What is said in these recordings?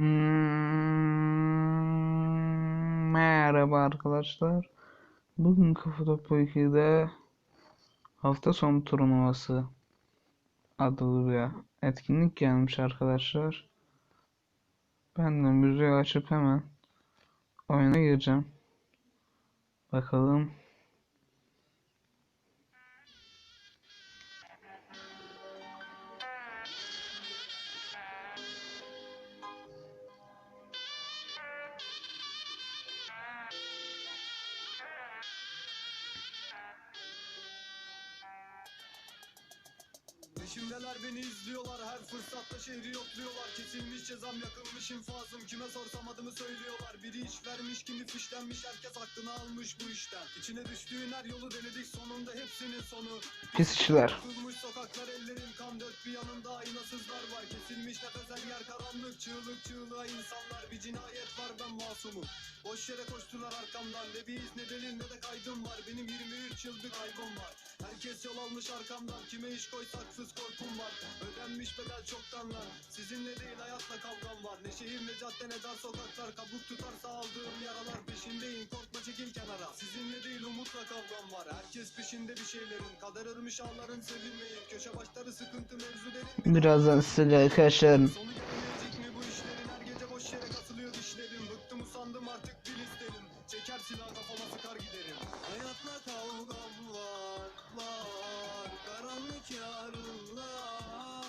Hmm, merhaba arkadaşlar. Bugün Kafa Topu 2'de hafta sonu turnuvası adlı bir etkinlik gelmiş arkadaşlar. Ben de müziği açıp hemen oyuna gireceğim. Bakalım. Peşimdeler beni izliyorlar her fırsatta şehri yokluyorlar. Kesilmiş cezam yakılmış infazım kime sorsam adımı söylüyorlar. Biri iş vermiş kimi fişlenmiş herkes aklını almış bu işten. İçine düştüğün her yolu denedik sonunda hepsinin sonu. Pis işler. Yıkılmış çığlık çığlığa insanlar Bir cinayet var ben masumum. Boş yere koştular arkamdan ne bir iz ne delil ne de kaydım var. Benim 23 yıllık kaybım var. Herkes yol almış arkamdan kime iş koysak fıs korkum var. Ödenmiş bedel çoktan lan Sizinle değil hayatla kavgam var. Ne şehir ne cadde ne dar sokaklar Kabuk tutarsa aldığım yaralar peşindeyim. Korkma çekil kenara Sizinle değil umutla kavgam var. Herkes peşinde bir şeylerin Kader örmüş ağların sevilmeyin Köşe başları sıkıntı mevzu derin Birazdan size arkadaşlar dişlerim Bıktım usandım artık bil isterim Çeker silah kafama sıkar giderim. Hayatla kavgam var var. Karanlık yarınlar.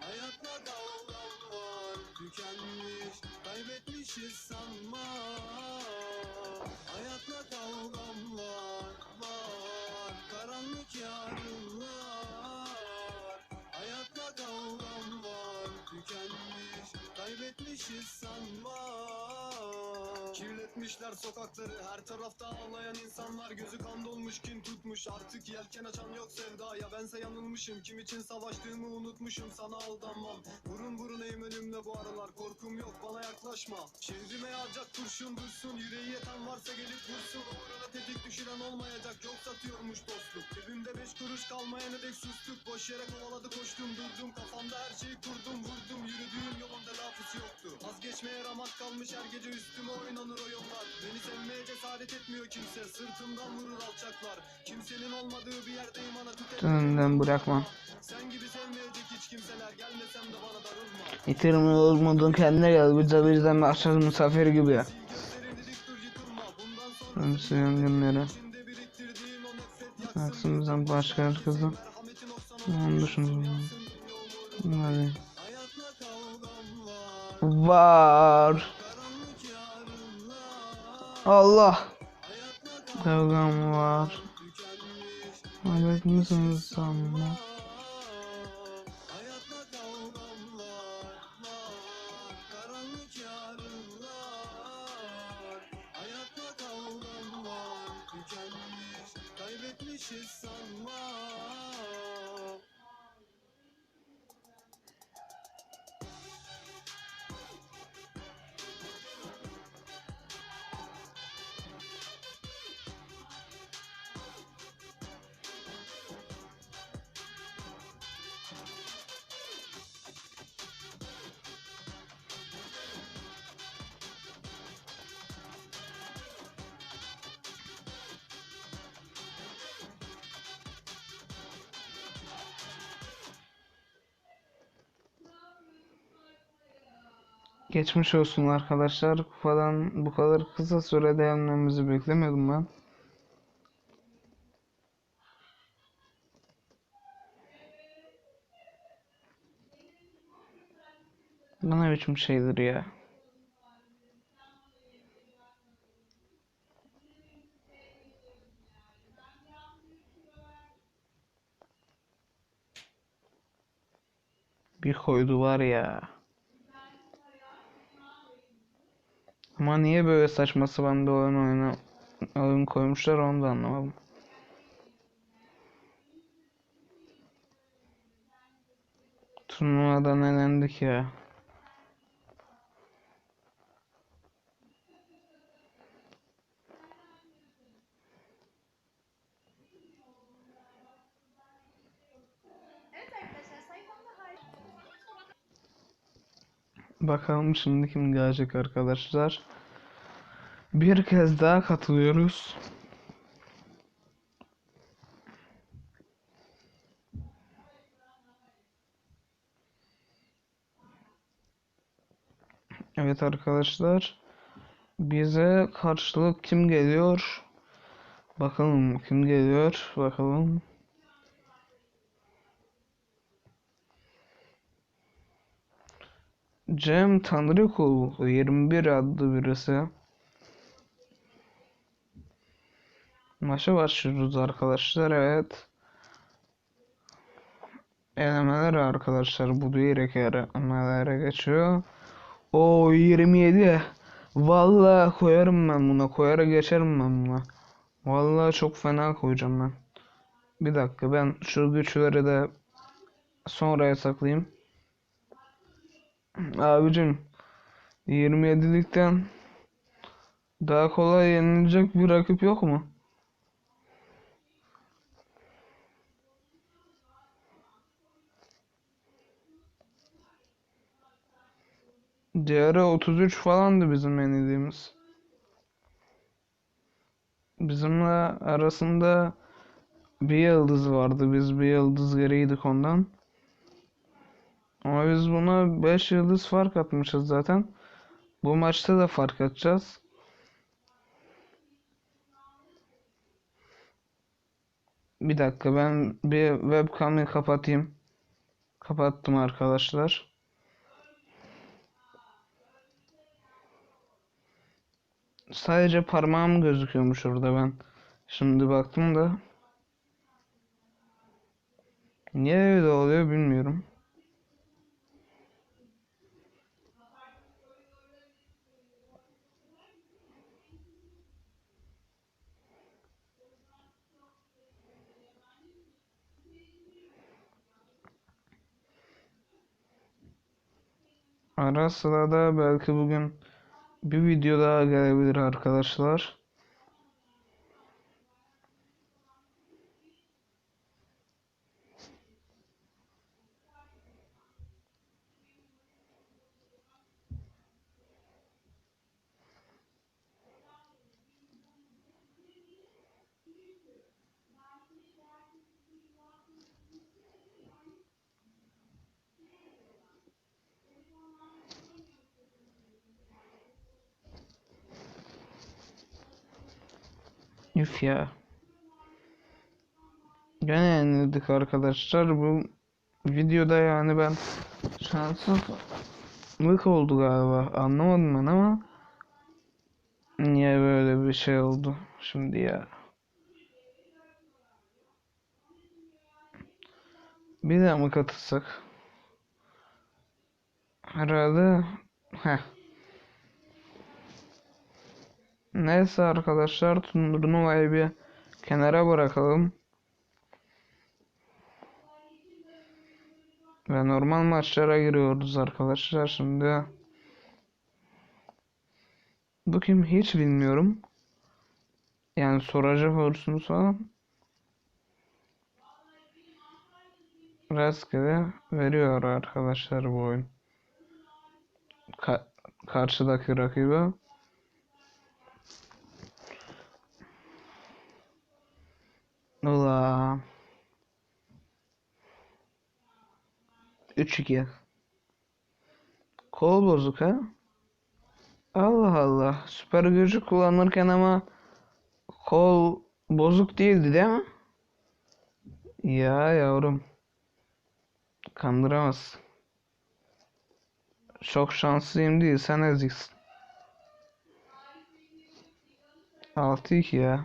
Hayatla kavgam var. Tükenmiş kaybetmişiz sanma. Hayatla kavgam var var. Karanlık yarınlar kaybetmişiz sanma Kirletmişler sokakları. Her tarafta ağlayan insanlar Gözü kan dolmuş kin tutmuş. Artık yelken açan yok sevdaya. Bense yanılmışım kim için savaştığımı unutmuşum. Sana aldanmam. Burun burunayım ölümle bu aralar. Korkum yok bana yaklaşma. Şehrime yağacak kurşun dursun. Yüreği yeten varsa gelip vursun. Uğruna tetik düşüren olmayacak. Yok satıyormuş dostluk. Cebimde beş kuruş kalmayana dek sustuk. Boş yere kovaladı koştum durdum. Kafamda her şeyi kurdum vurdum. Yürüdüğüm yolun telafisi yoktu. Vazgeçmeye ramak kalmış her gece üstüme oynanır o yollar Beni sevmeye cesaret etmiyor kimse Sırtımdan vurur alçaklar Kimsenin olmadığı bir yerdeyim ana. Önden bırakma. Sen gibi sevmeyecek hiç kimseler Gelmesem de bana darılma Yitirme olmadın kendine gel. Bize bizden başladı misafir gibi. Gözlerini dik dur yıkılma Bundan sonra Ömsü yangınları. içinde Allah. Hayatla Kavgam var. Evet misiniz sanma? Hayatla kavgam Geçmiş olsun arkadaşlar. Kupadan bu kadar kısa sürede yenmemizi beklemiyordum ben. Bu ne biçim şeydir ya? Bir koydu var ya. Ama niye böyle saçma sapan bir oyun oyna oyun koymuşlar onu da anlamadım. Turnuvada elendik ya. Bakalım şimdi kim gelecek arkadaşlar. Bir kez daha katılıyoruz. Evet arkadaşlar. Bize karşılık kim geliyor? Bakalım kim geliyor? Bakalım. Cem Tanrıkul 21 adlı birisi. Maça başlıyoruz arkadaşlar. Evet. Elemeler arkadaşlar bu direkt elemelere geçiyor. O 27. Vallahi koyarım ben buna. Koyara geçerim ben buna. Vallahi çok fena koyacağım ben. Bir dakika ben şu güçleri de sonraya saklayayım. Abicim 27'likten daha kolay yenilecek bir rakip yok mu? Diğeri 33 falandı bizim yenildiğimiz. Bizimle arasında bir yıldız vardı. Biz bir yıldız geriydik ondan. Ama biz buna 5 yıldız fark atmışız zaten. Bu maçta da fark atacağız. Bir dakika ben bir webcam'ı kapatayım. Kapattım arkadaşlar. Sadece parmağım gözüküyormuş orada ben. Şimdi baktım da. Niye öyle oluyor bilmiyorum. Ara sıra belki bugün bir video daha gelebilir arkadaşlar. Üf ya. Gene yenildik arkadaşlar. Bu videoda yani ben şanssızlık oldu galiba. Anlamadım ben ama niye böyle bir şey oldu şimdi ya. Bir daha mı katılsak? Herhalde heh. Neyse arkadaşlar turnuvayı bir kenara bırakalım. Ve normal maçlara giriyoruz arkadaşlar şimdi. Bu kim hiç bilmiyorum. Yani soracak olursunuz falan. Rastgele veriyor arkadaşlar bu oyun. Ka karşıdaki rakibi. Ula. 3-2. Kol bozuk ha? Allah Allah. Süper gücü kullanırken ama kol bozuk değildi değil mi? Ya yavrum. Kandıramaz. Çok şanslıyım değil. Sen eziksin. 6-2 ya.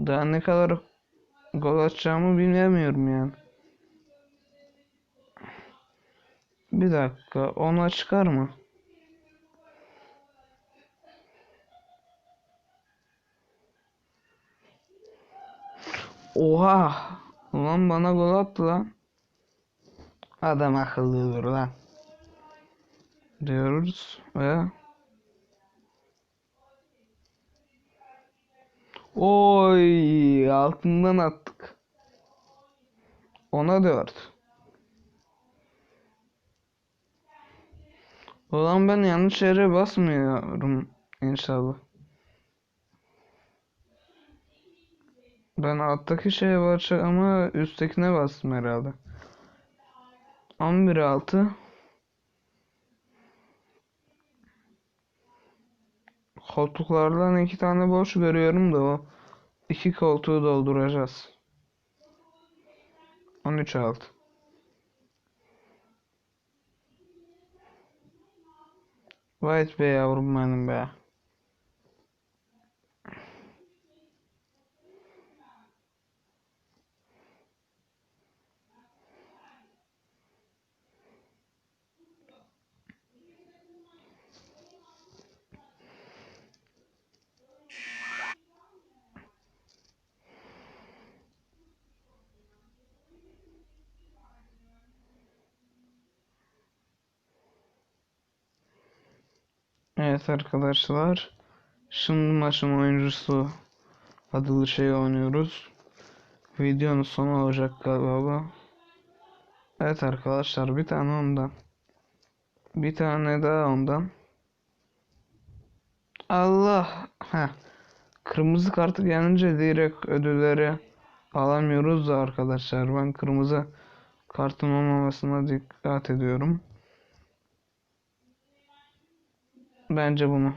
Daha ne kadar gol atacağımı bilmiyorum yani. Bir dakika. Ona çıkar mı? Oha! Ulan bana gol attı lan. Adam akıllıdır lan. Diyoruz ve Oy altından attık. Ona dört. Zaman ben yanlış yere basmıyorum inşallah. Ben alttaki şeye basacak ama üsttekine bastım herhalde. 11 6 Koltuklardan iki tane boş görüyorum da o iki koltuğu dolduracağız. 13 6 White be yavrum benim be. Evet arkadaşlar. Şimdi maçın oyuncusu adlı şey oynuyoruz. Videonun sonu olacak galiba. Evet arkadaşlar bir tane ondan. Bir tane daha ondan. Allah. Heh. Kırmızı kartı gelince direkt ödülleri alamıyoruz da arkadaşlar. Ben kırmızı kartın olmamasına dikkat ediyorum. Bence bunu.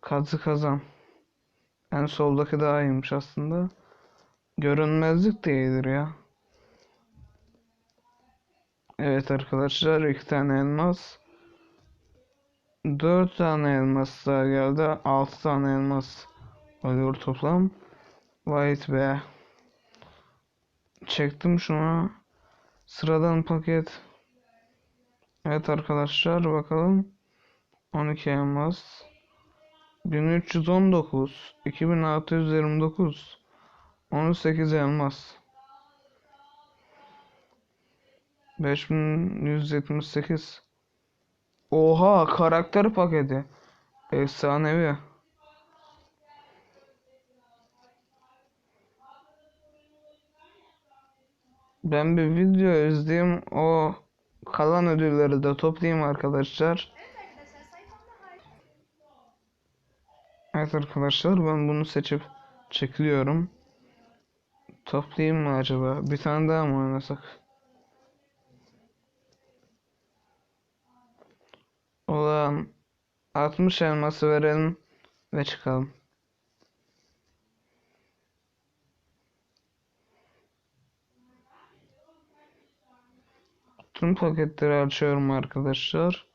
Kazı kazan. En soldaki daha iyiymiş aslında. Görünmezlik de iyidir ya. Evet arkadaşlar iki tane elmas. Dört tane elmas daha geldi. Altı tane elmas oluyor toplam. White be. Çektim şunu. Sıradan paket. Evet arkadaşlar bakalım. 12 elmas. 1319. 2629. 18 elmas. 5178. Oha karakter paketi. Efsanevi. Ben bir video izleyeyim. O kalan ödülleri de toplayayım arkadaşlar. Evet arkadaşlar ben bunu seçip çekiliyorum. Toplayayım mı acaba? Bir tane daha mı oynasak? Ulan 60 elması verelim ve çıkalım. Tüm paketleri açıyorum arkadaşlar.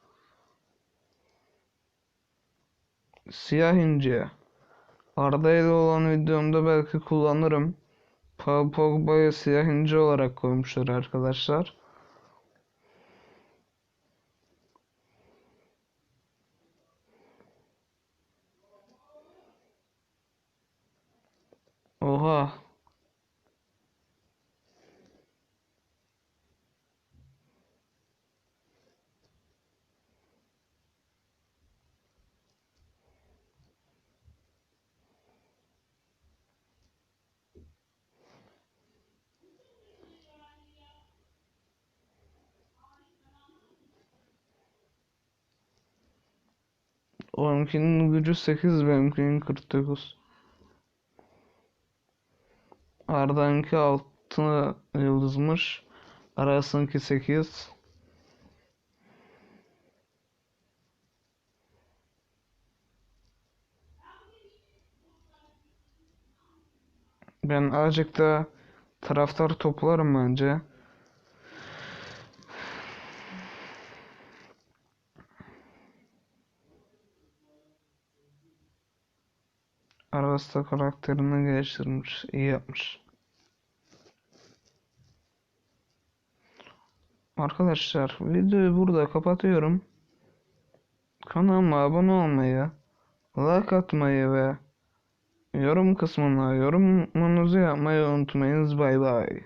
Siyah ince. Arda ile olan videomda belki kullanırım. Paul Pogba'yı siyah ince olarak koymuşlar arkadaşlar. Oha. Onunkinin gücü 8, benimkinin 49. Arda'nınki 6 yıldızmış. Aras'ınki 8. Ben azıcık da taraftar toplarım bence. Arasta karakterini geliştirmiş, iyi yapmış. Arkadaşlar videoyu burada kapatıyorum. Kanalıma abone olmayı, like atmayı ve yorum kısmına yorumunuzu yapmayı unutmayınız. Bay bay.